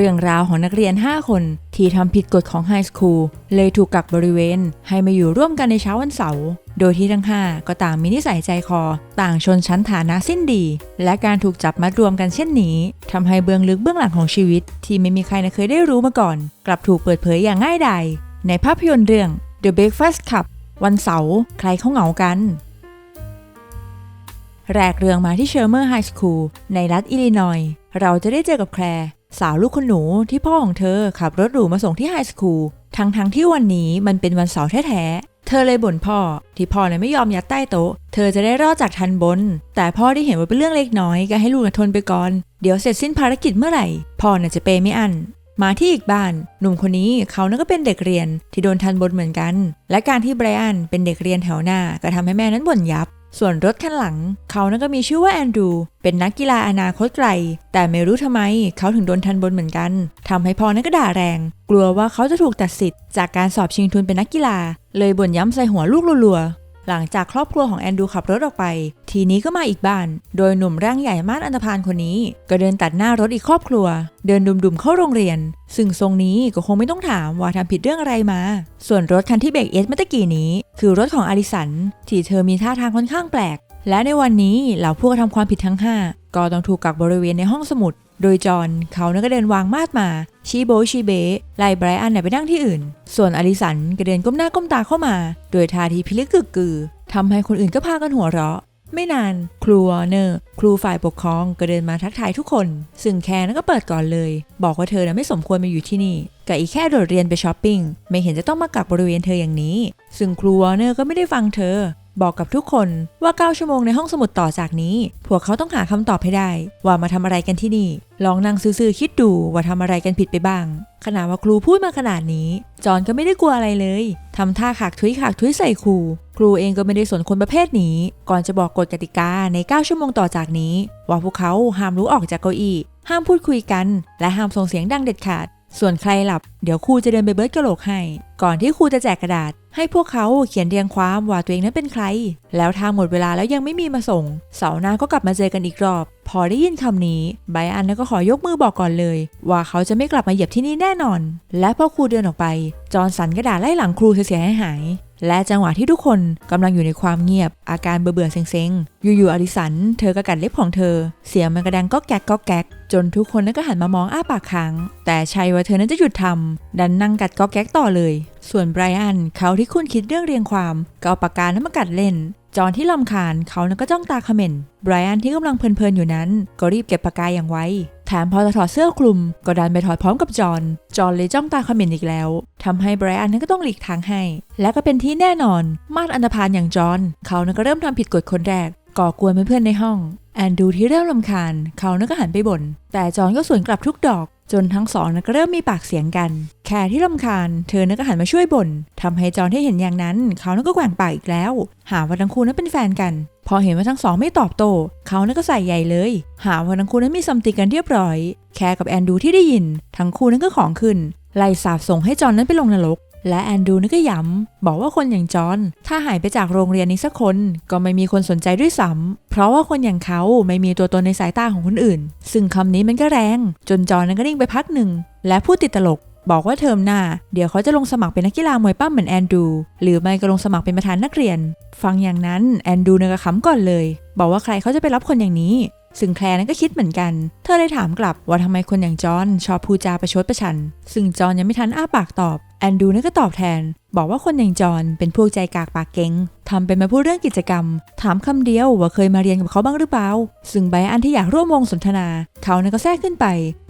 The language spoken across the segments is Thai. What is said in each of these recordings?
เรื่องราวของนักเรียน 5 คน ที่ทำผิดกฎของไฮสคูลเลยถูกกักบริเวณ ให้มาอยู่ร่วมกันในเช้าวันเสาร์โดยที่ทั้ง 5 ก็ต่างมีนิสัยใจคอ ต่างชนชั้นฐานะสิ้นดี และการถูกจับมัดรวมกันเช่นนี้ทำให้เบื้องลึกเบื้องหลังของชีวิต ที่ไม่มีใครเคยได้รู้มาก่อน กลับถูกเปิดเผยอย่างง่ายดายในภาพยนตร์เรื่อง The Breakfast Club วันเสาร์ใครเขาเหงากัน แรกเรื่องมาที่เชอร์เมอร์ไฮสคูลในรัฐอิลลินอยส์เราจะได้เจอกับแคลร์ สาวลูกคนหนูที่พ่อของเธอขับรถหรูมาส่งที่ไฮสคูลทั้งๆที่วันนี้มันเป็นวันเสาร์แท้ๆ เธอเลยบ่นพ่อ ที่พ่อเนี่ยไม่ยอมยัดใต้โต๊ะ เธอจะได้รอดจากทันบน แต่พ่อได้เห็นว่าเป็นเรื่องเล็กน้อยก็ให้ลูกทนไปก่อน เดี๋ยวเสร็จสิ้นภารกิจเมื่อไหร่ พ่อน่ะจะเปย์ไม่อันมาที่อีกบ้าน หนุ่มคนนี้เขานั่นก็เป็นเด็กเรียนที่โดนทันบนเหมือนกัน และการที่ไบรอันเป็นเด็กเรียนแถวหน้าก็ทำให้แม่นั้นบ่นยับ ส่วนรถคันหลัง เขานั่นก็มีชื่อว่าแอนดรู เป็นนักกีฬาอนาคตไกล แต่ไม่รู้ทำไม เขาถึงโดนทันบนเหมือนกันทำให้พ่อนั่นก็ด่าแรง กลัวว่าเขาจะถูกตัดสิทธิ์จากการสอบชิงทุนเป็นนักกีฬา เลยบ่นย้ำใส่หัวลูกรัวๆ หลังจากครอบครัวของแอนดูขับรถออกไป ทีนี้ก็มาอีกบ้าน โดยหนุ่มร่างใหญ่มาดอันธพาลคนนี้ ก็เดินตัดหน้ารถอีกครอบครัว เดินดุมๆเข้าโรงเรียน ซึ่งทรงนี้ก็คงไม่ต้องถามว่าทำผิดเรื่องอะไรมา ส่วนรถคันที่เบรกเอสเมื่อตะกี้นี้ คือรถของอลิสันที่เธอมีท่าทางค่อนข้างแปลกและในวันนี้เหล่าผู้กระทำความผิดทั้ง 5 ก็ต้องถูกกักบริเวณในห้องสมุด โดยจอห์นเขานั้นก็เดินวางมาดมาชี้โบชีเบะไล่ไบรอันเนี่ยไปนั่งที่อื่น ส่วนอลิสันก็เดินก้มหน้าก้มตาเข้ามา โดยท่าทีพิลึกกึกกือทำให้คนอื่นก็พากันหัวเราะ ไม่นานครูวอร์เนอร์ครูฝ่ายปกครองก็เดินมาทักทายทุกคน ซึ่งแคร์นั้นก็เปิดก่อนเลย บอกว่าเธอน่ะไม่สมควรมาอยู่ที่นี่กับอีกแค่โดดเรียนไปช้อปปิ้งไม่เห็นจะต้องมากักบริเวณเธออย่างนี้ ซึ่งครูวอร์เนอร์ก็ไม่ได้ฟังเธอ บอกกับทุกคนว่า 9 ชั่วโมงในห้องสมุดต่อจากนี้ พวกเขาต้องหาคำตอบให้ได้ ว่ามาทำอะไรกันที่นี่ ลองนั่งซื่อๆคิดดูว่าทำอะไรกันผิดไปบ้าง ขณะว่าครูพูดมาขนาดนี้ จอนก็ไม่ได้กลัวอะไรเลยทำท่าขากทุยขากทุยใส่ครู ครูเองก็ไม่ได้สนคนประเภทนี้ ก่อนจะบอกกฎกติกาใน 9 ชั่วโมงต่อจากนี้ ว่าพวกเขาห้ามลุกออกจากเก้าอี้ห้ามพูดคุยกัน และห้ามส่งเสียงดังเด็ดขาด ส่วนใครหลับเดี๋ยวครูจะเดินไปเบิร์ดกระโหลกให้ ก่อนที่ครูจะแจกกระดาษ ให้พวกเขาเขียนเรียงความว่าตัวเองนั้นเป็นใคร แล้วทางหมดเวลาแล้วยังไม่มีมาส่ง เสาร์หน้าก็กลับมาเจอกันอีกรอบ พอได้ยินคำนี้ไบอันก็ขอยกมือบอกก่อนเลย ว่าเขาจะไม่กลับมาเหยียบที่นี่แน่นอน และพอครูเดินออกไป จอร์นสันกระดาษไล่หลังครูเสียหาย และจังหวะที่ทุกคนกำลังอยู่ในความเงียบอาการเบื่อๆเซ็งๆ อยู่ๆอดิสัน เธอก็กัดเล็บของเธอ เสียงมันกระดังก็แก๊กก็แก๊ก จนทุกคนนั้นก็หันมามองอ้าปากค้าง แต่ชัยว่าเธอนั้นจะหยุดทำดันนั่งกัดก็แก๊กต่อเลย ส่วนไบรอันเขาที่คุณคิดเรื่องเรียงความก็เอาปากกานั้นมากัดเล่นจอนที่ลำคาญเขานั้นก็จ้องตาเขม่นไบรอันที่กำลังเพลินๆอยู่นั้น ก็รีบเก็บปากกาอย่างไว แถมพอจะถอดเสื้อคลุมก็ดันไปถอดพร้อมกับจอห์นจอห์นเลยจ้องตาเขม่นต์อีกแล้วทำให้ไบรอันนั้นก็ต้องหลีกทางให้ และก็เป็นที่แน่นอน มาดอันธพาลอย่างจอห์นเขานั้นก็เริ่มทำผิดกฎคนแรกก่อกวนเพื่อนๆในห้อง แอนดูที่เริ่มลำคาญ เขานั้นก็หันไปบ่น แต่จอห์นก็สวนกลับทุกดอก จนทั้งสองนั้นก็เริ่มมีปากเสียงกัน แคร์ที่รำคาญ เธอนั้นก็หันมาช่วยบ่นทำให้จอห์นที่เห็นอย่างนั้น เขานั้นก็แกว่งปากอีกแล้ว หาว่าทั้งคู่นั้นเป็นแฟนกัน พอเห็นว่าทั้งสองไม่ตอบโต้เขานั้นก็ใส่ใหญ่เลย หาว่าทั้งคู่นั้นมีซัมติกันเรียบร้อย แคร์กับแอนดูที่ได้ยิน ทั้งคู่นั้นก็ของขึ้น ไล่สาบส่งให้จอนนั้นไปลงนรก และแอนดูนี่นก็ย้ำบอกว่าคนอย่างจอนถ้าหายไปจากโรงเรียนนี้สักคน ก็ไม่มีคนสนใจด้วยซ้ำเพราะว่าคนอย่างเขาไม่มีตัวตนในสายตาของคนอื่น ซึ่งคำนี้มันก็แรง จนจอนนั้นก็นิ่งไปพักหนึ่งและพูดติดตลก บอกว่าเทอมหน้า เดี๋ยวเขาจะลงสมัครเป็นนักกีฬามวยปั้มเหมือนแอนดูหรือไม่ก็ลงสมัครเป็นประธานนักเรียน ฟังอย่างนั้นแอนดูเนี่ยก็ขำก่อนเลย บอกว่าใครเขาจะไปรับคนอย่างนี้ซึ่งแคลนั้นก็คิดเหมือนกัน เธอเลยถามกลับว่าทำไมคนอย่างจอห์นชอบพูจาประชดประชัน ซึ่งจอห์นยังไม่ทันอ้าปากตอบ แอนดูนั่นก็ตอบแทน บอกว่าคนอย่างจอห์นเป็นพวกใจกากปากเก่งทำเป็นมาพูดเรื่องกิจกรรม ถามคำเดียวว่าเคยมาเรียนกับเขาบ้างหรือเปล่า ซึ่งไบอันที่อยากร่วมวงสนทนา เขานั้นก็แทรกขึ้นไป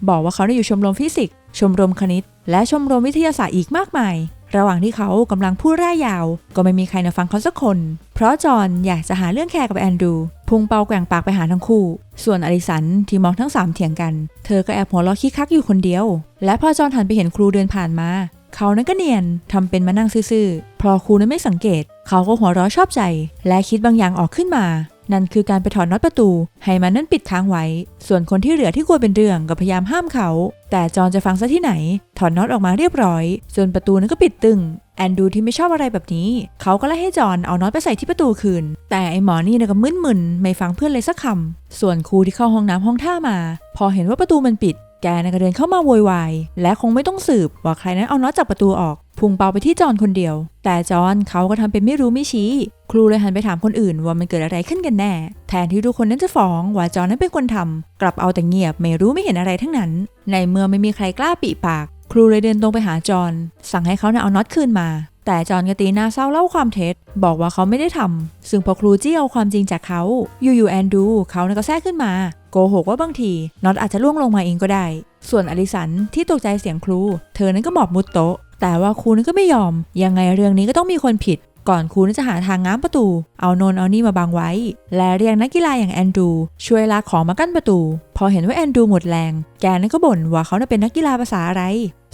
บอกว่าเขาได้อยู่ชมรมฟิสิกส์ชมรมคณิต และชมรมวิทยาศาสตร์อีกมากมาย ระหว่างที่เขากำลังพูดร่ายยาว ก็ไม่มีใครนะฟังเขาสักคน เพราะจอห์นอยากจะหาเรื่องแคร์กับแอนดูพุ่งเปาแกว่งปากไปหาทั้งคู่ ส่วนอลิสันที่มองทั้งสามเถียงกัน เธอก็แอบหัวเราะคิกคักอยู่คนเดียว และพอจอห์นหันไปเห็นครูเดินผ่านมา เขานั้นก็เนียนทำเป็นมานั่งซื่อๆเพอครูนั้นไม่สังเกต เขาก็หัวเราะชอบใจ และคิดบางอย่างออกขึ้นมา นั่นคือการไปถอดน็อตประตู ให้มันนั้นปิดค้างไว้ ส่วนคนที่เหลือที่กลัวเป็นเรื่องก็พยายามห้ามเขา แต่จอนจะฟังซะที่ไหน ถอดน็อตออกมาเรียบร้อยจนประตูนั้นก็ปิดตึงแอนดูที่ไม่ชอบอะไรแบบนี้ เขาก็ไล่ให้จอนเอาน็อตไปใส่ที่ประตูคืน แต่ไอหมอนี่นี่ยก็มึนๆ ไม่ฟังเพื่อนเลยสักคำ ส่วนครูที่เข้าห้องน้ำห้องท่ามา พอเห็นว่าประตูมันปิด แกนะก็เดินเข้ามาโวยวายและคงไม่ต้องสืบว่าใครนั้นเอาน็อตจากประตูออก พุ่งเปาไปที่จอนคนเดียว แต่จอนเขาก็ทำเป็นไม่รู้ไม่ชี้ ครูเลยหันไปถามคนอื่นว่ามันเกิดอะไรขึ้นกันแน่ แทนที่ทุกคนนั้นจะฟ้องว่าจอนนั้นเป็นคนทำกลับเอาแต่เงียบไม่รู้ไม่เห็นอะไรทั้งนั้น ในเมื่อไม่มีใครกล้าปิปาก ครูเลยเดินตรงไปหาจอนสั่งให้เขานะเอาน็อตคืนมา แต่จอนกตีหน้าเศร้าเล่าความเท็จ บอกว่าเขาไม่ได้ทำซึ่งพอครูจี้เอาความจริงจากเขาอยู่ๆแอนดูเขาน่ะก็แทรกขึ้นมา โกหกว่าบางทีน็อตอาจจะล่วงลงมาเองก็ได้ ส่วนอลิสันที่ตกใจเสียงครู เธอนั้นก็หมอบมุดโต๊ะ แต่ว่าครูนั้นก็ไม่ยอม ยังไงเรื่องนี้ก็ต้องมีคนผิด ก่อนครูนั้นจะหาทางง้ามประตู เอาโนนเอานี่มาบังไว้ และเรียกนักกีฬาอย่างแอนดูช่วยลากของมากั้นประตู พอเห็นว่าแอนดูหมดแรง แกนั้นก็บ่นว่าเขาน่ะเป็นนักกีฬาภาษาอะไร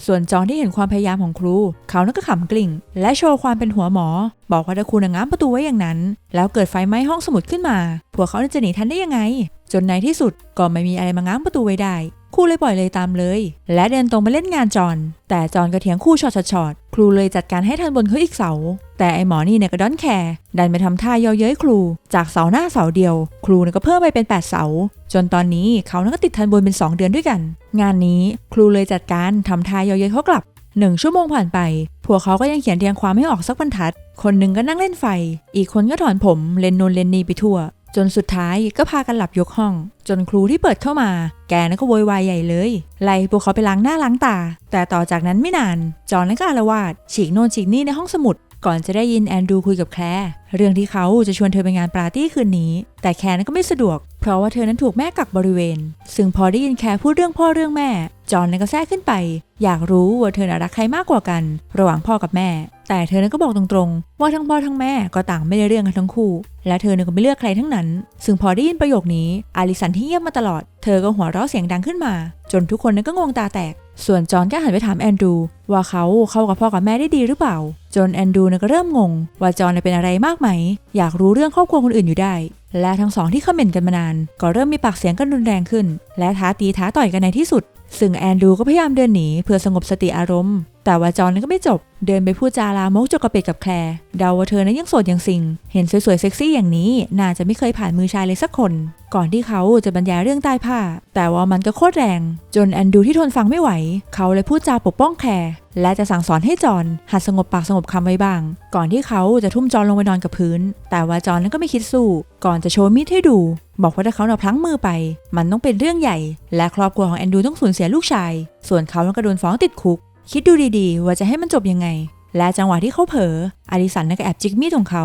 ส่วนจอนที่เห็นความพยายามของครู เขานั้นก็ขำกลิ่ง และโชว์ความเป็นหัวหมอ บอกว่าถ้าครูน่ะง้ามประตูไว้อย่างนั้น แล้วเกิดไฟไหม้ห้องสมุดขึ้นมา พวกเขาจะหนีทันได้ยังไง จนในที่สุดก็ไม่มีอะไรมาง้างประตูไว้ได้ ครูเลยปล่อยเลยตามเลย และเดินตรงไปเล่นงานจอน แต่จอนก็เถียงครูช็อตช็อตครูเลยจัดการให้ทันบนเขาอีกเสา แต่ไอหมอนี่เนี่ยก็ดอนแคร์ดันไปทำท่าเย่อเย้ยครู จากเสาหน้าเสาเดียว ครูเนี่ยก็เพิ่มไปเป็น 8 เสา จนตอนนี้เขานั้นก็ติดทันบนเป็น 2 เดือนด้วยกัน งานนี้ครูเลยจัดการทำท่าเย่อเย้ยเขากลับหนึ่งชั่วโมงผ่านไป พวกเขาก็ยังเขียนเรียงความไม่ออกสักบรรทัด คนหนึ่งก็นั่งเล่นไฟ อีกคนก็ถอนผม เล่นนนเล่นนีไปทั่ว จนสุดท้ายก็พากันหลับยกห้อง จนครูที่เปิดเข้ามา แกนั้นก็โวยวายใหญ่เลย ไล่พวกเขาไปล้างหน้าล้างตา แต่ต่อจากนั้นไม่นาน จอห์นนั้นก็อารวาสฉีกโน่นฉีกนี่ในห้องสมุด ก่อนจะได้ยินแอนดูคุยกับแคลร์เรื่องที่เขาจะชวนเธอไปงานปาร์ตี้คืนนี้ แต่แคลร์นั้นก็ไม่สะดวก เพราะว่าเธอนั้นถูกแม่กักบริเวณ ซึ่งพอได้ยินแคลร์พูดเรื่องพ่อเรื่องแม่ จอห์นนั้นก็แทรกขึ้นไป อยากรู้ว่าเธอน่ะรักใครมากกว่ากัน ระหว่างพ่อกับแม่ แต่เธอนั้นก็บอกตรงๆ ว่าทั้งพ่อทั้งแม่ก็ต่างไม่ได้เรื่องกันทั้งคู่ และเธอเนี่ยก็ไม่เลือกใครทั้งนั้น ซึ่งพอได้ยินประโยคนี้อาริสันที่เงียบมาตลอด เธอก็หัวเราะเสียงดังขึ้นมา จนทุกคนนั้นก็งงตาแตก ส่วนจอห์นก็หันไปถามแอนดรูว่าเขาเข้ากับพ่อกับแม่ได้ดีหรือเปล่า จนแอนดรูเนี่ยก็เริ่มงง ว่าจอห์นเนี่ยเป็นอะไรมากไหม อยากรู้เรื่องครอบครัวคนอื่นอยู่ได้ และทั้งสองที่เขม่นกันมานาน ก็เริ่มมีปากเสียงกันรุนแรงขึ้น และท้าตีท้าต่อยกันในที่สุด ซึ่งแอนดรูก็พยายามเดินหนีเพื่อสงบสติอารมณ์ แต่ว่าจอนนั้นก็ไม่จบ เดินไปพูดจาลามกจกกระเป็ดกับแคลร์เดาว่าเธอนั้นยังโสดอย่างสิง เห็นสวยๆเซ็กซี่อย่างนี้ น่าจะไม่เคยผ่านมือชายเลยสักคน ก่อนที่เขาจะบรรยายเรื่องใต้ผ้า แต่ว่ามันก็โคตรแรง จนแอนดรูที่ทนฟังไม่ไหว เขาเลยพูดจาปกป้องแคลร์และจะสั่งสอนให้จอนหัดสงบปากสงบคำไว้บ้าง ก่อนที่เขาจะทุ่มจอนลงไปนอนกับพื้น แต่ว่าจอนนั้นก็ไม่คิดสู้ ก่อนจะโชว์มีดให้ดู บอกว่าถ้าเขาเน่าพลั้งมือไป มันต้องเป็นเรื่องใหญ่ และครอบครัวของแอนดูต้องสูญเสียลูกชาย ส่วนเขาก็โดนฟ้องติดคุก คิดดูดีๆ ว่าจะให้มันจบยังไง และจังหวะที่เขาเผลออริสันนั่นก็แอบจิกมีดของเขา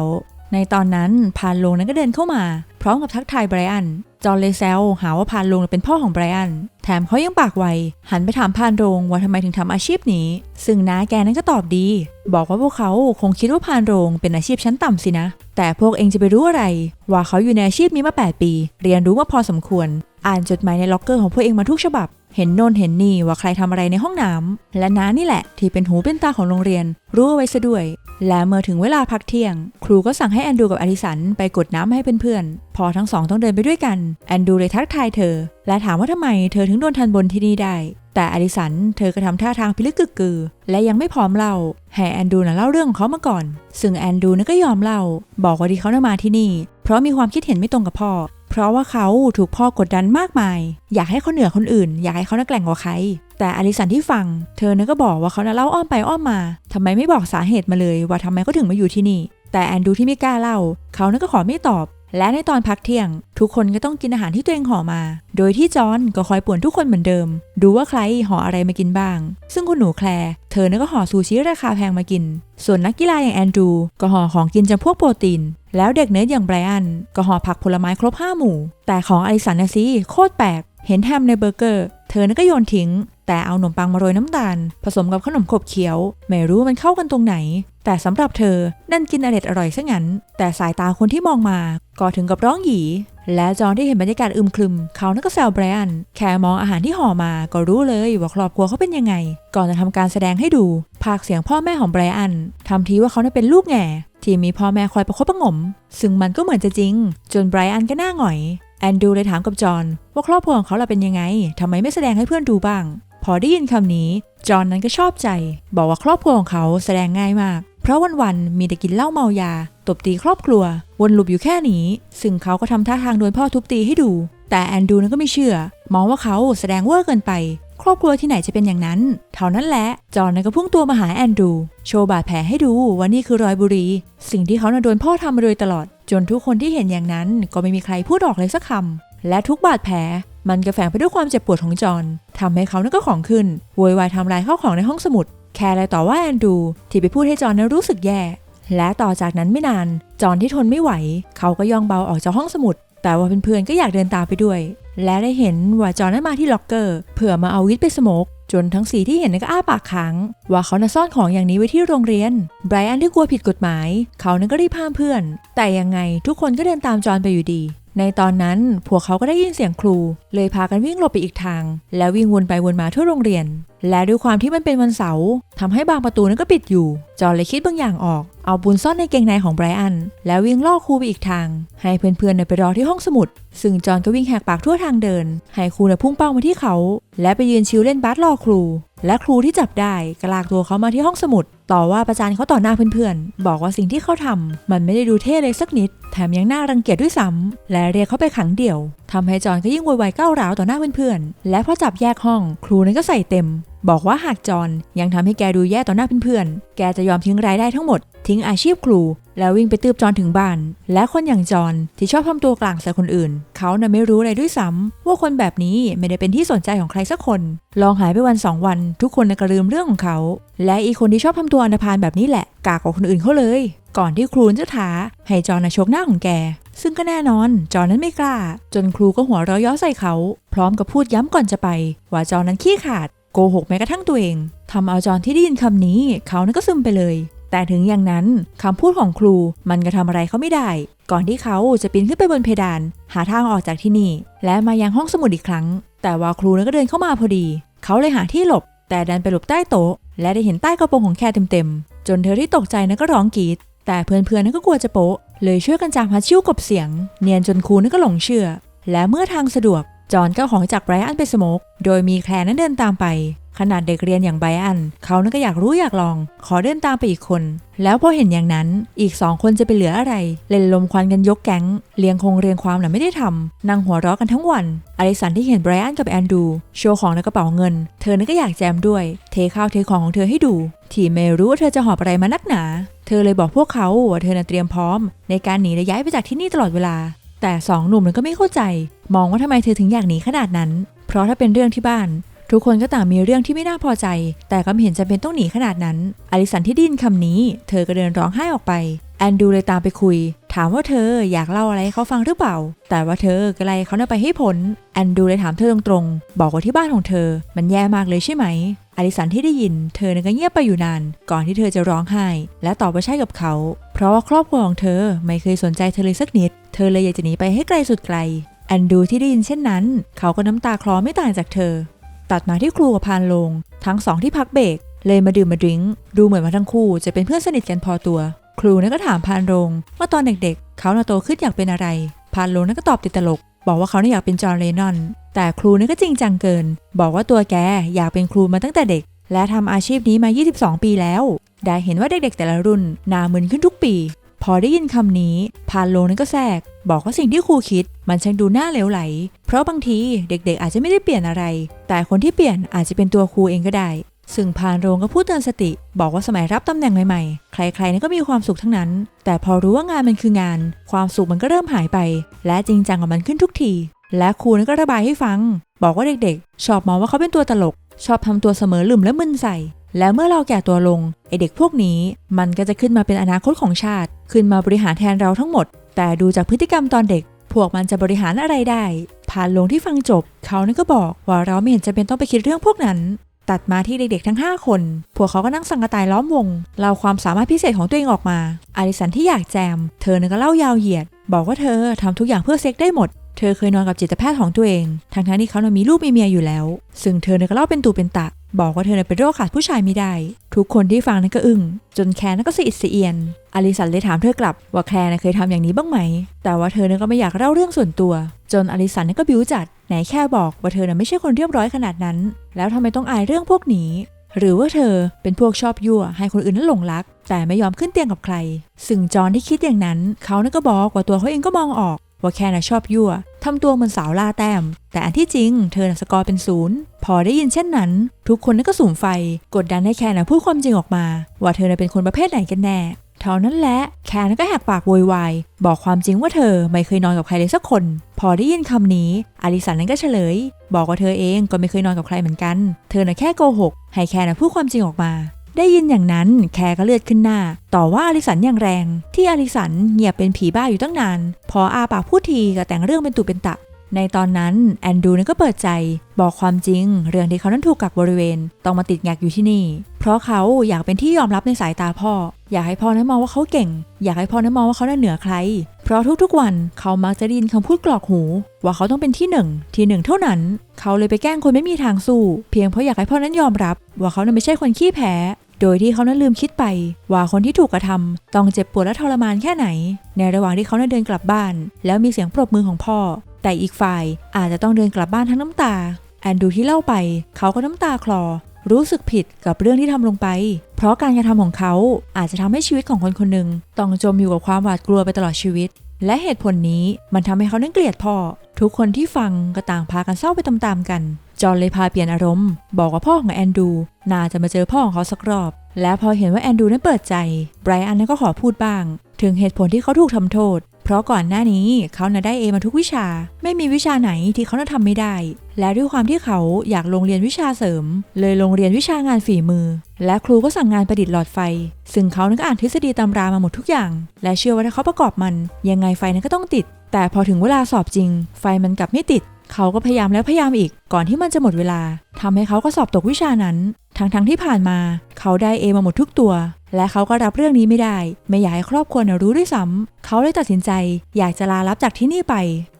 ในตอนนั้นพานโลงนั้นก็เดินเข้ามา พร้อมกับทักทายไบรอัน จอห์นเลยแซวหาว่าพานโรงเป็นพ่อของไบรอัน แถมเขายังปากไว หันไปถามพานโรงว่าทำไมถึงทำอาชีพนี้ ซึ่งน้าแกนั้นก็ตอบดี บอกว่าพวกเขาคงคิดว่าพานโรงเป็นอาชีพชั้นต่ำสินะ แต่พวกเองจะไปรู้อะไร ว่าเขาอยู่ในอาชีพนี้มา 8 ปี เรียนรู้มาพอสมควร อ่านจดหมายในล็อกเกอร์ของพวกเองมาทุกฉบับ เห็นโน่นเห็นนี่ว่าใครทำอะไรในห้องน้ำและน้านี่แหละที่เป็นหูเป็นตาของโรงเรียน รู้เอาไว้ซะด้วย และเมื่อถึงเวลาพักเที่ยง ครูก็สั่งให้แอนดูกับอลิสันไปกดน้ำให้เพื่อนๆพอทั้งสองต้องเดินไปด้วยกันแอนดูเลยทักทายเธอ และถามว่าทำไมเธอถึงโดนทันบนที่นี่ได้แต่อลิสันเธอก็ทำท่าทางพิลึกกึกกือ และยังไม่พร้อมเล่าให้แอนดูน่ะเล่าเรื่องของเขามาก่อน ซึ่งแอนดูน่ะก็ยอมเล่า บอกว่าที่เขาน่ะมาที่นี่ เพราะมีความคิดเห็นไม่ตรงกับพ่อ เพราะว่าเขาถูกพ่อกดดันมากมาย อยากให้เขาเหนือคนอื่น อยากให้เขานักแกล่งกว่าใคร แต่อลิสันที่ฟัง เธอเนี่ยก็บอกว่าเขาน่ะเล่าอ้อมไปอ้อมมาทำไมไม่บอกสาเหตุมาเลย ว่าทำไมเขาถึงมาอยู่ที่นี่ แต่แอนดูที่ไม่กล้าเล่า เขาน่ยก็ขอไม่ตอบ และในตอนพักเที่ยง ทุกคนก็ต้องกินอาหารที่ตัวเองห่อมา โดยที่จอห์นก็คอยป่วนทุกคนเหมือนเดิม ดูว่าใครห่ออะไรมากินบ้าง ซึ่งคุณหนูแคลร์เธอเนี่ยก็ห่อซูชิราคาแพงมากิน ส่วนนักกีฬาอย่างแอนดรูก็ห่อของกินจำพวกโปรตีน แล้วเด็กเนื้ออย่างไบรอันก็ห่อผักผลไม้ครบห้าหมู่ แต่ของอลิสันนะสิโคตรแปลกเห็นแฮมในเบอร์เกอร์ เธอน่ะก็โยนทิ้ง แต่เอาขนมปังมาโรยน้ำตาล ผสมกับขนมขบเคี้ยว ไม่รู้มันเข้ากันตรงไหน แต่สำหรับเธอนั่นกินอร่อยอร่อยซะงั้น แต่สายตาคนที่มองมาก็ถึงกับร้องหยีและจอนที่เห็นบรรยากาศอึมครึม เขานั่นก็แซวไบรอัน แค่มองอาหารที่ห่อมาก็รู้เลยว่าครอบครัวเขาเป็นยังไง ก่อนจะทำการแสดงให้ดูพากเสียงพ่อแม่ของไบรอันทำทีว่าเขาน่ะเป็นลูกแง่ที่มีพ่อแม่คอยประคบประหงม ซึ่งมันก็เหมือนจะจริง จนไบรอันก็หน้าหงอย แอนดูเลยถามกับจอห์นว่าครอบครัวของเขาล่ะเป็นยังไงทำไมไม่แสดงให้เพื่อนดูบ้าง พอได้ยินคำนี้ จอห์นนั้นก็ชอบใจ บอกว่าครอบครัวของเขาแสดงง่ายมาก เพราะวันๆมีแต่กินเหล้าเมายา ตบตีครอบครัว วนลูปอยู่แค่นี้ ซึ่งเขาก็ทำท่าทางโดนพ่อทุบตีให้ดู แต่แอนดูนั้นก็ไม่เชื่อ มองว่าเขาแสดงเวอร์เกินไป ครอบครัวที่ไหนจะเป็นอย่างนั้น เท่านั้นแหละ จอห์นนั้นก็พุ่งตัวมาหาแอนดรูโชว์บาดแผลให้ดูว่านี่คือรอยบุรี สิ่งที่เขาโดนพ่อทำมาโดยตลอด จนทุกคนที่เห็นอย่างนั้น ก็ไม่มีใครพูดออกเลยสักคำและทุกบาดแผลมันก็แฝงไปด้วยความเจ็บปวดของจอห์นทำให้เขานั้นก็ของขึ้นโวยวายทำลายข้าวของในห้องสมุด แคร์อะไรต่อว่าแอนดรูที่ไปพูดให้จอห์นนั้นรู้สึกแย่ และต่อจากนั้นไม่นาน จอห์นที่ทนไม่ไหว เขาก็ย่องเบาออกจากห้องสมุด แต่ว่าเพื่อนๆก็อยากเดินตามไปด้วย และได้เห็นว่าจอหนนั้นมาที่ล็อกเกอร์เผื่อมาเอาวิทย์ไปสโมกจนทั้งสี่ที่เห็นก็อ้าปากค้างว่าเขาน่ะซ่อนของอย่างนี้ไว้ที่โรงเรียนไบรอันที่กลัวผิดกฎหมาย เขานั้นก็รีบพามเพื่อน แต่ยังไงทุกคนก็เดินตามจอนไปอยู่ดี ในตอนนั้นพวกเขาก็ได้ยินเสียงครู เลยพากันวิ่งหลบไปอีกทาง แล้ววิ่งวนไปวนมาทั่วโรงเรียน และด้วยความที่มันเป็นวันเสาร์ทำให้บางประตูนั้นก็ปิดอยู่ จอห์นเลยคิดบางอย่างออก เอาบุญซ่อนในเกงในของไบรอัน แล้ววิ่งล่อครูไปอีกทาง ให้เพื่อนๆเนี่ยไปรอที่ห้องสมุด ซึ่งจอห์นก็วิ่งแหกปากทั่วทางเดิน ให้ครูเนี่ยพุ่งเป้ามาที่เขา และไปยืนชิวเล่นบาสรอครู และครูที่จับได้กลากตัวเขามาที่ห้องสมุด ต่อว่าประจานเขาต่อหน้าเพื่อนๆ บอกว่าสิ่งที่เขาทำมันไม่ได้ดูเท่เลยสักนิด แถมยังน่ารังเกียจด้วยซ้ำและเรียกเขาไปขังเดี่ยวทำให้จอห์นก็ยิ่งโวยวายก้าวร้าวต่อหน้าเพื่อนๆ และพอจับแยกห้อง ครูนั้นก็ใส่เต็ม บอกว่าหากจอห์นยังทำให้แกดูแย่ต่อหน้าเพื่อนๆ แกจะยอมทิ้งรายได้ทั้งหมด ทิ้งอาชีพครู แล้ววิ่งไปตืบจอห์นถึงบ้าน และคนอย่างจอห์นที่ชอบทำตัวกลางใส่คนอื่น เขาน่ะไม่รู้อะไรด้วยซ้ำว่าคนแบบนี้ไม่ได้เป็นที่สนใจของใครสักคน ลองหายไปวันสองวัน ทุกคนน่ะก็ลืมเรื่องของเขา และอีกคนที่ชอบทำตัวอันธพาลแบบนี้แหละ กากกว่าคนอื่นเขาเลย ก่อนที่ครูจะท้าให้จอห์นน่ะชกหน้าของแกซึ่งก็แน่นอน จอห์นนั้นไม่กล้า จนครูก็หัวเราะย้อใส่เขา พร้อมกับพูดย้ำก่อนจะไป ว่าจอห์นนั้นขี้ขาด โกหกแม้กระทั่งตัวเองทำเอาจอห์นที่ได้ยินคำนี้ เขานั้นก็ซึมไปเลย แต่ถึงอย่างนั้นคำพูดของครูมันก็ทำอะไรเขาไม่ได้ ก่อนที่เขาจะปีนขึ้นไปบนเพดาน หาทางออกจากที่นี่ และมายังห้องสมุดอีกครั้ง แต่ว่าครูนั้นก็เดินเข้ามาพอดี เขาเลยหาที่หลบ แต่ดันไปหลบใต้โต๊ะ และได้เห็นใต้กระโปรงของแคร์เต็มๆจนเธอที่ตกใจนั้นก็ร้องกรีดแต่เพื่อนๆนั้นก็กลัวจะโป๊ะเลยช่วยกันจามฮัชิ่วกบเสียง เนียนจนครูนั้นก็หลงเชื่อ และเมื่อทางสะดวก จอห์นก็ของจากไบรอันไปสโมกโดยมีแคลร์นั้นเดินตามไป ขนาดเด็กเรียนอย่างไบรอัน เขานั้นก็อยากรู้อยากลอง ขอเดินตามไปอีกคน แล้วพอเห็นอย่างนั้น อีกสองคนจะไปเหลืออะไร เล่นลมควันกันยกแก๊งเรียงคงเรียงความน่ะไม่ได้ทำนั่งหัวเราะกันทั้งวัน อลิสันที่เห็นไบรอันกับแอนดู โชว์ของในกระเป๋าเงิน เธอนั้นก็อยากแจมด้วย เทข้าวเทของของเธอให้ดูที่ไม่รู้ว่าเธอจะหอบอะไรมานักหนา เธอเลยบอกพวกเขาว่าเธอน่ะเตรียมพร้อม ในการหนีและย้ายไปจากที่นี่ตลอดเวลา แต่สองหนุ่มนั้นก็ไม่เข้าใจ มองว่าทำไมเธอถึงอยากหนีขนาดนั้น เพราะถ้าเป็นเรื่องที่บ้าน ทุกคนก็ต่างมีเรื่องที่ไม่น่าพอใจ แต่ก็ไม่เห็นจำเป็นต้องหนีขนาดนั้น อลิสันที่ดิ้นคำนี้ เธอก็เดินร้องไห้ออกไป แอนดูเลยตามไปคุย ถามว่าเธออยากเล่าอะไรให้เขาฟังหรือเปล่า แต่ว่าเธอก็ไล่เขาน่ะไปให้พ้นแอนดูเลยถามเธอตรงๆ บอกว่าที่บ้านของเธอ มันแย่มากเลยใช่ไหมอลิสันที่ได้ยิน เธอนั้นก็เงียบไปอยู่นาน ก่อนที่เธอจะร้องไห้ และตอบว่าใช่กับเขา เพราะว่าครอบครัวของเธอไม่เคยสนใจเธอเลยสักนิด เธอเลยอยากจะหนีไปให้ไกลสุดไกลแอนดูที่ได้ยินเช่นนั้น เขาก็น้ำตาคลอไม่ต่างจากเธอ ตัดมาที่ครูกับพานลง ทั้งสองที่พักเบรกเลยมาดื่มมาดริงดูเหมือนว่าทั้งคู่จะเป็นเพื่อนสนิทกันพอตัว ครูนั้นก็ถามพานโรงว่าตอนเด็กๆ เขาน่ะโตขึ้นอยากเป็นอะไร พานโรงนั้นก็ตอบติดตลก บอกว่าเขาน่อยากเป็นจอห์นเลนนอน แต่ครูนั้นก็จริงจังเกิน บอกว่าตัวแกอยากเป็นครูมาตั้งแต่เด็ก และทำอาชีพนี้มา 22 ปีแล้ว ได้เห็นว่าเด็กๆ แต่ละรุ่นหนามึนขึ้นทุกปี พอได้ยินคำนี้ พานโลงนั้นก็แทรก บอกว่าสิ่งที่ครูคิด มันช่างดูน่าเหลวไหล เพราะบางทีเด็กๆ อาจจะไม่ได้เปลี่ยนอะไร แต่คนที่เปลี่ยนอาจจะเป็นตัวครูเองก็ได้ ซึ่งพานโรงก็พูดเตือนสติ บอกว่าสมัยรับตำแหน่งใหม่ๆ ใครๆนั้นก็มีความสุขทั้งนั้น แต่พอรู้ว่างานมันคืองาน ความสุขมันก็เริ่มหายไป และจริงจังกับมันขึ้นทุกที และครูนั้นก็ระบายให้ฟัง บอกว่าเด็กๆ ชอบมองว่าเขาเป็นตัวตลก ชอบทำตัวเสมอลืมและมึนใส่แล้วเมื่อเราแก่ตัวลงไอเด็กพวกนี้ มันก็จะขึ้นมาเป็นอนาคตของชาติ ขึ้นมาบริหารแทนเราทั้งหมด แต่ดูจากพฤติกรรมตอนเด็ก พวกมันจะบริหารอะไรได้ ผ่านลงที่ฟังจบ เขานั่นก็บอกว่าเราไม่เห็นจะเป็นต้องไปคิดเรื่องพวกนั้น ตัดมาที่เด็กๆทั้ง 5 คน พวกเขาก็นั่งสังกะตายล้อมวงเล่าความสามารถพิเศษของตัวเองออกมา อาริสันที่อยากแจม เธอนั่นก็เล่ายาวเหยียด บอกว่าเธอทำทุกอย่างเพื่อเซ็กได้หมด เธอเคยนอนกับจิตแพทย์ของตัวเอง ทั้งทั้งๆที่เขานะมีลูกมีเมียอยู่แล้ว ซึ่งเธอเนี่ยก็เล่าเป็นตูเป็นตะ บอกว่าเธอเป็นโรคขาดผู้ชายไม่ได้ ทุกคนที่ฟังนั้นก็อึ้งจนแคร์นั้นก็สะอิดสะเอียน อลิสันเลยถามเธอกลับว่าแคร์เคยทำอย่างนี้บ้างไหม แต่ว่าเธอนี่ยก็ไม่อยากเล่าเรื่องส่วนตัว จนอลิสันนี่ยก็บิ้วจัด ไหนแค่บอกว่าเธอน่ะไม่ใช่คนเรียบร้อยขนาดนั้น แล้วทำไมต้องอายเรื่องพวกนี้ หรือว่าเธอเป็นพวกชอบยั่ว ให้คนอื่นนั้นหลงรัก แต่ไม่ยอมขึ้นเตียงกับใคร ซึ่งจอนที่คิดอย่างนั้น เขานั่นก็บอกว่าตัวเขาเองก็มองออก ว่าแค่น่ะชอบยั่วทำตัวเหมือนสาวล่าแต้ม แต่อันที่จริงเธอนะสกอร์เป็นศูนย์พอได้ยินเช่นนั้น ทุกคนนั่นก็สุ่มไฟ กดดันให้แค่น่ะพูดความจริงออกมา ว่าเธอน่ะเป็นคนประเภทไหนกันแน่ เท่านั้นแหละแคนนนก็แหกปากโวยวายบอกความจริงว่าเธอไม่เคยนอนกับใครเลยสักคน พอได้ยินคำนี้อลิสันนั้นก็เฉลย บอกว่าเธอเองก็ไม่เคยนอนกับใครเหมือนกัน เธอน่ะแค่โกหกให้แคนน่ะพูดความจริงออกมา ได้ยินอย่างนั้นแคร์ก็เลือดขึ้นหน้า ต่อว่าอลิสันอย่างแรง ที่อลิสันเงียบเป็นผีบ้าอยู่ตั้งนาน พออาปากพูดทีก็แต่งเรื่องเป็นตุเป็นตะ ในตอนนั้นแอนดูนก็เปิดใจบอกความจริง เรื่องที่เขานั้นถูกกักบริเวณ ต้องมาติดแงกอยู่ที่นี่ เพราะเขาอยากเป็นที่ยอมรับในสายตาพ่อ อยากให้พ่อนั้นมองว่าเขาเก่ง อยากให้พ่อนั้นมองว่าเขาน่าเหนือใคร เพราะทุกๆวันเขามักจะได้ยินคำพูดกรอกหู ว่าเขาต้องเป็นที่หนึ่งที่หนึ่งเท่านั้น เขาเลยไปแกล้งคนไม่มีทางสู้ เพียงเพราะอยากให้พ่อนั้นยอมรับ ว่าเขานั้นไม่ใช่คนขี้แพ้โดยที่เขานั้นลืมคิดไป ว่าคนที่ถูกกระทำต้องเจ็บปวดและทรมานแค่ไหน ในระหว่างที่เขานั้นเดินกลับบ้าน แล้วมีเสียงปรบมือของพ่อ แต่อีกฝ่ายอาจจะต้องเดินกลับบ้านทั้งน้ำตา แอนดูที่เล่าไป เขาก็น้ำตาคลอ รู้สึกผิดกับเรื่องที่ทำลงไป เพราะการกระทำของเขาอาจจะทำให้ชีวิตของคนคนหนึ่งต้องจมอยู่กับความหวาดกลัวไปตลอดชีวิต และเหตุผลนี้มันทำให้เขานั้นเกลียดพ่อ ทุกคนที่ฟังก็ต่างพากันเศร้าไปตามๆกันจอห์นเลยพาเปลี่ยนอารมณ์บอกว่าพ่อของแอนดูน่าจะมาเจอพ่อของเขาสักรอบ และพอเห็นว่าแอนดูนั้นเปิดใจไบรอันนั้นก็ขอพูดบ้าง ถึงเหตุผลที่เขาถูกทำโทษ ราะก่อนหน้านี้เขาน่ะได้เอมาทุกวิชา ไม่มีวิชาไหนที่เขาน่ะทำไม่ได้ และด้วยความที่เขาอยากลงเรียนวิชาเสริม เลยลงเรียนวิชางานฝีมือ และครูก็สั่งงานประดิษฐ์หลอดไฟ ซึ่งเขานั้นก็อ่านทฤษฎีตำรามาหมดทุกอย่าง และเชื่อว่าถ้าเขาประกอบมัน ยังไงไฟนั้นก็ต้องติด แต่พอถึงเวลาสอบจริง ไฟมันกลับไม่ติด เขาก็พยายามแล้วพยายามอีกก่อนที่มันจะหมดเวลาทำให้เขาก็สอบตกวิชานั้น ทั้งๆทที่ผ่านมา เขาได้เอมาหมดทุกตัว และเขาก็รับเรื่องนี้ไม่ได้ ไม่อยากให้ครอบครัวน่ะรู้ด้วยซ้ำเขาเลยตัดสินใจ อยากจะลาลับจากที่นี่ไป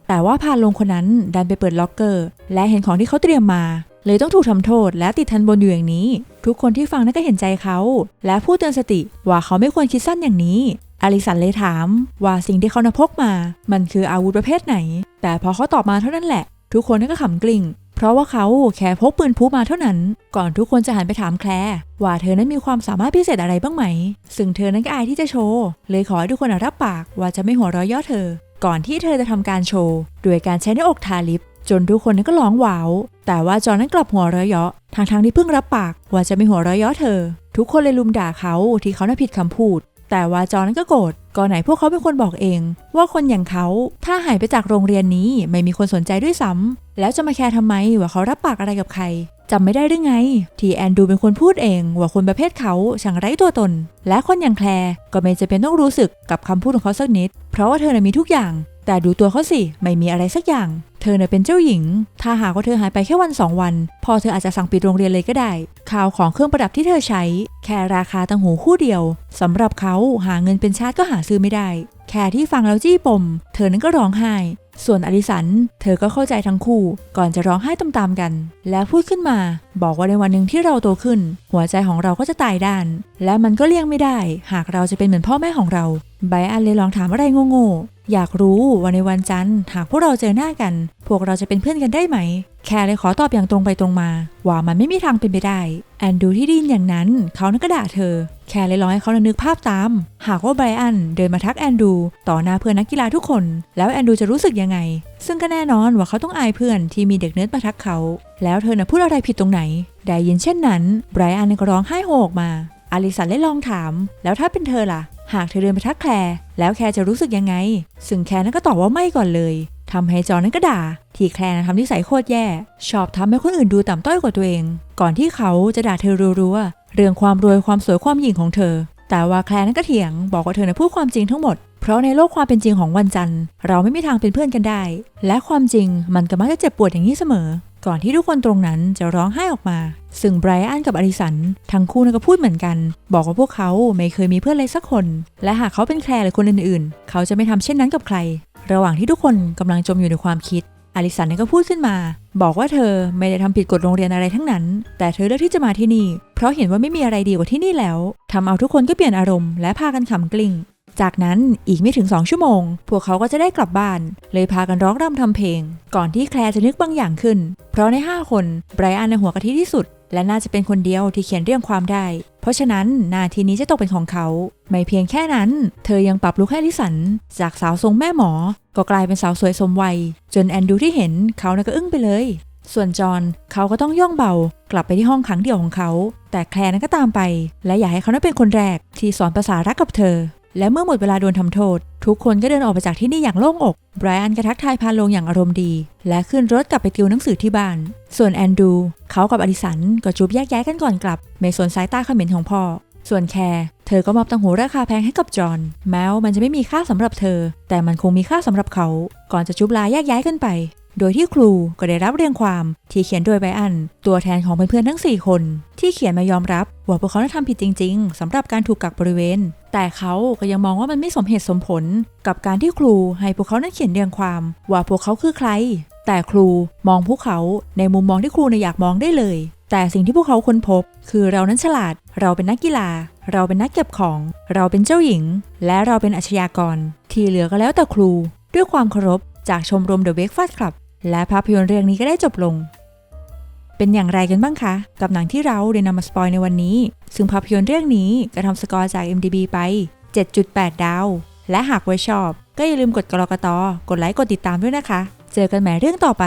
แต่ว่าพานลงคนนั้นดันไปเปิดล็อกเกอร์ และเห็นของที่เขาเตรียมมา เลยต้องถูกทำโทษ และติดทันบนอยู่อย่างนี้ ทุกคนที่ฟังนั้นก็เห็นใจเขา และพูดเตือนสติว่าเขาไม่ควรคิดสั้นอย่างนี้อลิสันเลยถามว่าสิ่งที่เขานำพกมา มันคืออาวุธประเภทไหน แต่พอเขาตอบมาเท่านั้นแหละ ทุกคนนั้นก็ขำกลิ่ง เพราะว่าเขาแค่พกปืนพูมาเท่านั้น ก่อนทุกคนจะหันไปถามแคลว่าเธอนั้นมีความสามารถพิเศษอะไรบ้างไหม ซึ่งเธอนั้นก็อายที่จะโชว์ เลยขอให้ทุกคนน่ะรับปากว่าจะไม่หัวเราะเย่อเธอ ก่อนที่เธอจะทำการโชว์โดยการใช้หน้าอกทาลิป จนทุกคนนั้นก็ร้องว้าว แต่ว่าจอห์นนั้นกลับหัวเราะเยาะทางทางที่เพิ่งรับปากว่าจะไม่หัวเราะเยาะเธอ ทุกคนเลยลุมด่าเขาที่เขาน่าผิดคำพูด แต่ว่าจอห์นนั้นก็โกรธก่อนไหนพวกเขาเป็นคนบอกเอง ว่าคนอย่างเขาถ้าหายไปจากโรงเรียนนี้ไม่มีคนสนใจด้วยซ้ำแล้วจะมาแคร์ทำไมว่าเขารับปากอะไรกับใครจำไม่ได้หรือไง ที่แอนดูเป็นคนพูดเอง ว่าคนประเภทเขาช่างไร้ตัวตน และคนอย่างแคลร์ก็ไม่จะเป็นต้องรู้สึกกับคำพูดของเขาสักนิด เพราะว่าเธอมีทุกอย่าง แต่ดูตัวเขาสิไม่มีอะไรสักอย่าง เธอเน่ยเป็นเจ้าหญิง ถ้าหากว่าเธอหายไปแค่วันสองวัน พอเธออาจจะสั่งปิดโรงเรียนเลยก็ได้ ข่าวของเครื่องประดับที่เธอใช้ แค่ราคาตังหูคู่เดียวสำหรับเขาหาเงินเป็นชาติก็หาซื้อไม่ได้ แค่ที่ฟังแล้วจี้ปม เธอนั้นก็ร้องไห้ ส่วนอลิสัน เธอก็เข้าใจทั้งคู่ ก่อนจะร้องไห้ตามๆกัน แล้วพูดขึ้นมา บอกว่าในวันหนึ่งที่เราโตขึ้น หัวใจของเราก็จะตายด้าน และมันก็เลี่ยงไม่ได้ หากเราจะเป็นเหมือนพ่อแม่ของเราไบรอันเลยลองถามอะไรโง่ๆอยากรู้ว่าในวันจันทร์ หากพวกเราเจอหน้ากัน พวกเราจะเป็นเพื่อนกันได้ไหม แคร์เลยขอตอบอย่างตรงไปตรงมา ว่ามันไม่มีทางเป็นไปได้ แอนดูที่ดินอย่างนั้น เขานั่นก็ด่าเธอ แคร์เลยลองให้เขานึกภาพตาม หากว่าไบรอันเดินมาทักแอนดูต่อหน้าเพื่อนนักกีฬาทุกคน แล้วแอนดูจะรู้สึกยังไง ซึ่งก็แน่นอนว่าเขาต้องอายเพื่อนที่มีเด็กเนิร์ดมาทักเขา แล้วเธอน่ะพูดอะไรผิดตรงไหน ได้ยินเช่นนั้นไบรอันก็ร้องไห้โฮออกมา อลิสันเลยลองถาม แล้วถ้าเป็นเธอล่ะ หากเธอเดินไปทักแคร์แล้วแคร์จะรู้สึกยังไง ซึ่งแคร์นั้นก็ตอบว่าไม่ก่อนเลยทำให้จอนั้นก็ด่า ที่แคร์นะทำนิสัยโคตรแย่ ชอบทำให้คนอื่นดูต่ำต้อยกว่าตัวเอง ก่อนที่เขาจะด่าเธอรัวๆ เรื่องความรวยความสวยความหยิ่งของเธอ แต่ว่าแคร์นั้นก็เถียง บอกว่าเธอน่ะพูดความจริงทั้งหมด เพราะในโลกความเป็นจริงของวันจันทร์ เราไม่มีทางเป็นเพื่อนกันได้ และความจริงมันก็มักจะเจ็บปวดอย่างนี้เสมอ ก่อนที่ทุกคนตรงนั้นจะร้องไห้ออกมา ซึ่งไบรอันกับอลิสันทั้งคู่นั้นก็พูดเหมือนกัน บอกว่าพวกเขาไม่เคยมีเพื่อนเลยสักคน และหากเขาเป็นแคร์หรือคนอื่นๆ เขาจะไม่ทำเช่นนั้นกับใคร ระหว่างที่ทุกคนกำลังจมอยู่ในความคิด อลิสันก็พูดขึ้นมา บอกว่าเธอไม่ได้ทำผิดกฎโรงเรียนอะไรทั้งนั้น แต่เธอเลือกที่จะมาที่นี่ เพราะเห็นว่าไม่มีอะไรดีกว่าที่นี่แล้วทำเอาทุกคนก็เปลี่ยนอารมณ์และพากันขำกลิ้งจากนั้นอีกไม่ถึง2ชั่วโมง พวกเขาก็จะได้กลับบ้าน เลยพากันร้องรำทำเพลง ก่อนที่แคลร์จะนึกบางอย่างขึ้น เพราะใน 5 คนไบรอันในหัวกะทิที่สุด และน่าจะเป็นคนเดียวที่เขียนเรื่องความได้ เพราะฉะนั้นนาทีนี้จะตกเป็นของเขา ไม่เพียงแค่นั้น เธอยังปรับลุคให้ลิสัน จากสาวทรงแม่หมอ ก็กลายเป็นสาวสวยสมวัย จนแอนดูที่เห็นเขาน่ะก็อึ้งไปเลย ส่วนจอห์นเขาก็ต้องย่องเบากลับไปที่ห้องขังเดี่ยวของเขา แต่แคลร์นั้นก็ตามไป และอยากให้เขานั้นเป็นคนแรกที่สอนภาษารักกับเธอ และเมื่อหมดเวลาโดนทำโทษ ทุกคนก็เดินออกไปจากที่นี่อย่างโล่งอกไบรอันก็ทักทายพานลงอย่างอารมณ์ดี และขึ้นรถกลับไปติวหนังสือที่บ้าน ส่วนแอนดูเขากับอดิสันก็จูบแยกย้ายกันก่อนกลับไม่สนสายตาเขม็นของพ่อ ส่วนแคร์เธอก็มอบตังหูราคาแพงให้กับจอห์นแม้วมันจะไม่มีค่าสำหรับเธอ แต่มันคงมีค่าสำหรับเขา ก่อนจะจุบลาแยกย้ายกันไป โดยที่ครูก็ได้รับเรียงความที่เขียนโดยไบอัน ตัวแทนของเพื่อนๆทั้ง 4 คน ที่เขียนมายอมรับว่าพวกเขาได้ทำผิดจริง ๆสำหรับการถูกกักบริเวณ แต่เขาก็ยังมองว่ามันไม่สมเหตุสมผล กับการที่ครูให้พวกเขานั้นเขียนเรียงความ ว่าพวกเขาคือใคร แต่ครูมองพวกเขาในมุมมองที่ครูนอยากมองได้เลย แต่สิ่งที่พวกเขาค้นพบ คือเรานั้นฉลาด เราเป็นนักกีฬา เราเป็นนักเก็บของ เราเป็นเจ้าหญิง และเราเป็นอาชญากร ที่เหลือก็แล้วแต่ครู ด้วยความเคารพจากชมรม The Breakfast Club และภาพยนตร์เรื่องนี้ก็ได้จบลง เป็นอย่างไรกันบ้างคะ กับหนังที่เราได้นำมาสปอยในวันนี้ ซึ่งภาพยนตร์เรื่องนี้ก็ทำสกอร์จาก MDB ไป 7.8 ดาว และหากไว้ชอบ ก็อย่าลืมกดกรอกตอกดไลค์กดติดตามด้วยนะคะ เจอกันใหม่เรื่องต่อไป